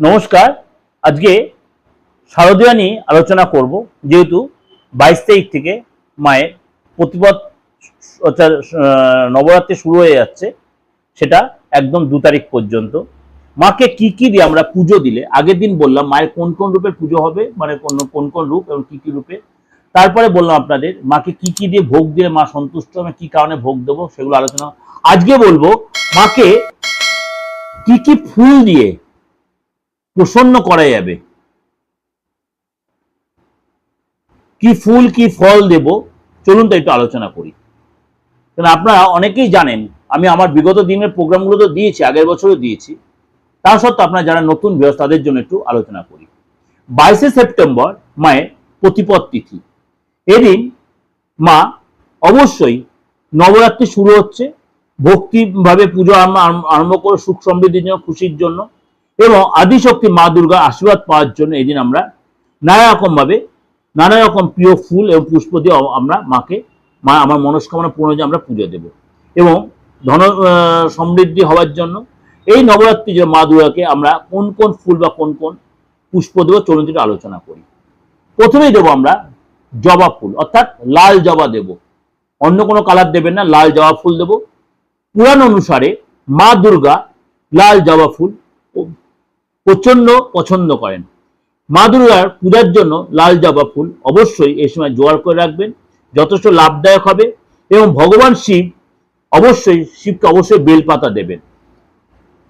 নমস্কার, আজকে শারদীয়া নিয়ে আলোচনা করব, যেহেতু বাইশ তারিখ থেকে মায়ের প্রতিপদ নবরাত্রি শুরু হয়ে যাচ্ছে, সেটা একদম দু তারিখ পর্যন্ত। মাকে কি কি দিয়ে আমরা পুজো দিলে, আগের দিন বললাম মায়ের কোন কোন রূপের পুজো হবে মানে কোন কোন কোন রূপ এবং কি কি রূপে। তারপরে বললাম আপনাদের, মাকে কি কি দিয়ে ভোগ দিলে মা সন্তুষ্ট হবে, কি কারণে ভোগ দেবো, সেগুলো আলোচনা। আজকে বলব, মাকে কি কি ফুল দিয়ে প্রসন্ন করা যাবে। কি ফুল, কি ফল দেব? চলুন তো একটু আলোচনা করি। কারণ আপনারা অনেকেই জানেন, আমি আমার বিগত দিনের প্রোগ্রামগুলো তো দিয়েছি, আগের বছরও দিয়েছি। তা সত্ত্বেও আপনারা যারা নতুন বয়স তাদের জন্য একটু আলোচনা করি। বাইশে সেপ্টেম্বর মায়ের প্রতিপদ তিথি। এদিন মা অবশ্যই নবরাত্রি শুরু হচ্ছে। ভক্তিভাবে পুজো আরম্ভ করে সুখ সমৃদ্ধির জন্য, খুশির জন্য। এবং আদিশক্তি মা দুর্গার আশীর্বাদ পাওয়ার জন্য এই দিন আমরা নানা রকম ভাবে, নানা রকম প্রিয় ফুল এবং পুষ্প দিয়ে আমরা মাকে, মা আমার মনস্কামনা পূর্ণ যে আমরা পুজো দেব। এবং ধন সমৃদ্ধি হওয়ার জন্য এই নবরাত্রি যে মা দুর্গাকে আমরা কোন কোন ফুল বা কোন কোন পুষ্প দেবো চলুন আলোচনা করি। প্রথমেই দেবো আমরা জবা ফুল, অর্থাৎ লাল জবা দেব। অন্য কোনো কালার দেবেন না, লাল জবা ফুল দেব। পুরাণ অনুসারে মা দুর্গা লাল জবা ফুল প্রচণ্ড পছন্দ করেন। মা দুর্গার পূজার জন্য লাল জবা ফুল অবশ্যই এই সময় জোগাড় করে রাখবেন। যথেষ্ট লাভদায়ক হবে এবং ভগবান শিব অবশ্যই শিবকে অবশ্যই বেলপাতা দেবেন।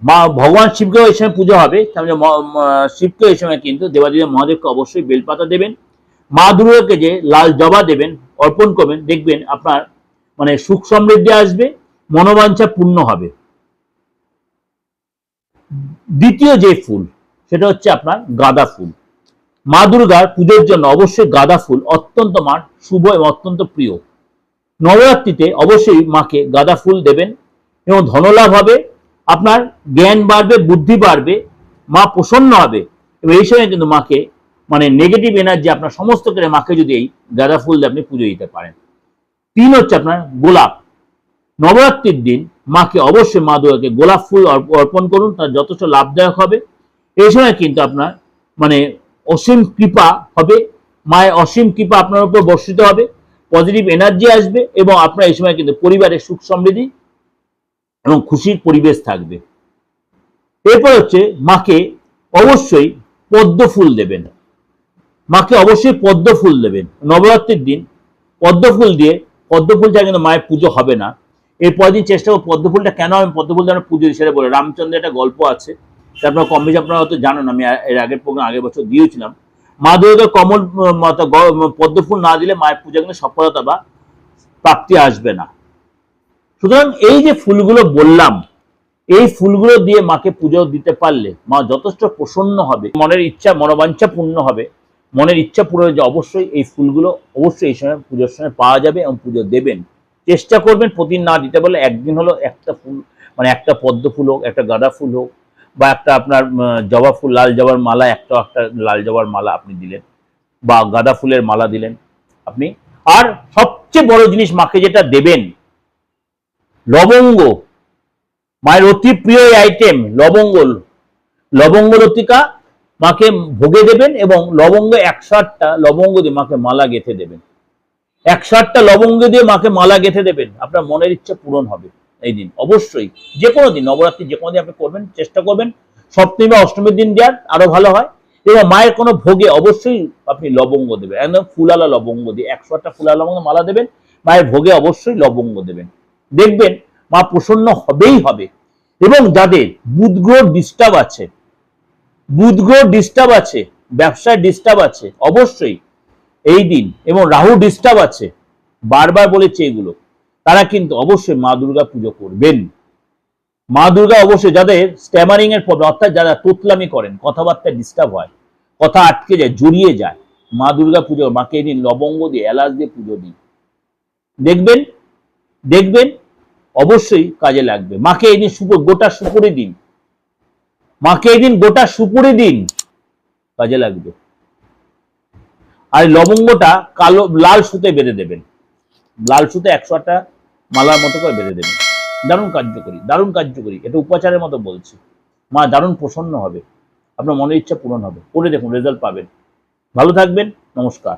মা, ভগবান শিবকেও এই সময় পুজো হবে, তাহলে ম- ম- শিবকে এই সময় কিন্তু দেবাদেবী মহাদেবকে অবশ্যই বেলপাতা দেবেন। মা দুর্গাকে যে লাল জবা দেবেন, অর্পণ করবেন, দেখবেন আপনার মানে সুখ সমৃদ্ধি আসবে, মনোবাঞ্ছা পূর্ণ হবে। দ্বিতীয় যে ফুল, সেটা হচ্ছে আপনার গাঁদা ফুল। মা দুর্গার পুজোর জন্য অবশ্যই গাঁদা ফুল অত্যন্ত মার শুভ এবং অত্যন্ত প্রিয়। নবরাত্রিতে অবশ্যই মাকে গাঁদা ফুল দেবেন এবং ধনলাভ হবে, আপনার জ্ঞান বাড়বে, বুদ্ধি বাড়বে, মা প্রসন্ন হবে এবং এই সময় কিন্তু মাকে মানে নেগেটিভ এনার্জি আপনার সমস্ত করে মাকে যদি এই গাঁদা ফুল দিয়ে আপনি পুজো দিতে পারেন। তিন হচ্ছে আপনার গোলাপ। নবরাত্রির দিন মাকে অবশ্যই মা দুর্গাকে গোলাপ ফুল অর্পণ করুন, তার যথেষ্ট লাভদায়ক হবে। এই সময় কিন্তু আপনার মানে অসীম কৃপা হবে, মায়ের অসীম কৃপা আপনার উপর বর্ষিত হবে পজিটিভ এনার্জি আসবে এবং আপনার এই সময় কিন্তু পরিবারের সুখ সমৃদ্ধি এবং খুশির পরিবেশ থাকবে। এরপর হচ্ছে মাকে অবশ্যই পদ্ম ফুল দেবেন। মাকে অবশ্যই পদ্ম ফুল দেবেন। নবরাত্রির দিন পদ্ম ফুল দিয়ে, পদ্ম ফুল ছাড়া কিন্তু মায়ের পুজো হবে না। এই দিন চেষ্টা করব পদ্ম ফুলটা কেন আমি পদ্ম ফুল দিয়ে আমরা পুজো সেটা বলে। রামচন্দ্রের একটা গল্প আছে আপনারা কম বেশি আপনারা হয়তো জানেন আমি এর আগের প্রোগ্রাম আগের বছর দিয়েছিলাম। মা দুর্গা কমল উম, মাতা পদ্ম ফুল না দিলে মায়ের পূজা কিন্তু সফলতা বা প্রাপ্তি আসবে না। সুতরাং এই যে ফুলগুলো বললাম এই ফুলগুলো দিয়ে মাকে পুজো দিতে পারলে মা যথেষ্ট প্রসন্ন হবে মনের ইচ্ছা মনোবাঞ্ছা পূর্ণ হবে। মনের ইচ্ছা পূরণে যে অবশ্যই এই ফুলগুলো অবশ্যই এই সময় পুজোর সময় পাওয়া যাবে এবং পুজো দেবেন। চেষ্টা করবেন প্রতিদিন না দিতে পারলে একদিন হলো একটা ফুল মানে একটা পদ্ম ফুল হোক, একটা গাঁদা ফুল হোক, বা একটা আপনার জবা ফুল, লাল জবার মালা, একটা একটা লাল জবার মালা আপনি দিলেন, বা গাঁদা ফুলের মালা দিলেন আপনি। আর সবচেয়ে বড় জিনিস মাকে যেটা দেবেন, লবঙ্গ, মায়ের অতি প্রিয় আইটেম লবঙ্গ লবঙ্গ লতিকা মাকে ভোগে দেবেন এবং লবঙ্গ একশো আটটা লবঙ্গ দিয়ে মাকে মালা গেঁথে দেবেন। একশো আটটা লবঙ্গ দিয়ে মাকে মালা গেঁথে দেবেন। আপনার মনের ইচ্ছা পূরণ হবে এই দিন। অবশ্যই যে কোনো দিন, নবরাত্রি যে কোনো দিন আপনি করবেন, চেষ্টা করবেন। সপ্তমী বা অষ্টমীর দিন দেওয়ার আরও ভালো হয়। এবং মায়ের কোনো ভোগে অবশ্যই আপনি লবঙ্গ দেবেন। একদম ফুলালা লবঙ্গ দিয়ে একশো আটটা ফুলালা লবঙ্গ মালা দেবেন। মায়ের ভোগে অবশ্যই লবঙ্গ দেবেন। দেখবেন মা প্রসন্ন হবেই হবে। এবং যাদের বুধ গ্রহ ডিস্টার্ব আছে বুধ গ্রহ ডিস্টার্ব আছে, ব্যবসায় ডিস্টার্ব আছে, অবশ্যই এই দিন এবং রাহু ডিস্টার্ব আছে। বারবার বলেছে এগুলো। তারা কিন্তু অবশ্যই মা দুর্গা পুজো করবেন। মা দুর্গা অবশ্যই যাদের স্ট্যামারিং এর প্রবলেম অর্থাৎ যারা তোতলামি করেন, কথাবার্তা ডিস্টার্ব হয়, কথা আটকে যায়, জড়িয়ে যায়, মা দুর্গা পুজো, মাকে দিন লবঙ্গ দিয়ে, এলাচ দিয়ে পুজো দিন। দেখবেন? দেখবেন? অবশ্যই কাজে লাগবে। মাকে এই দিন গোটা সুপুরি দিন। মাকে এই দিন গোটা সুপুরি দিন। কাজে লাগবে। আর লবঙ্গটা কালো, লাল সুতে বেঁধে দেবেন। লাল সুতে একশো আটটা মালার মতো করে বেঁধে দেবেন। দারুণ কার্যকরী দারুণ কার্যকরী। এটা উপাচারের মতো বলছি। মা, দারুণ প্রসন্ন হবে। আপনার মনের ইচ্ছা পূরণ হবে। করে দেখুন, রেজাল্ট পাবেন। ভালো থাকবেন, নমস্কার।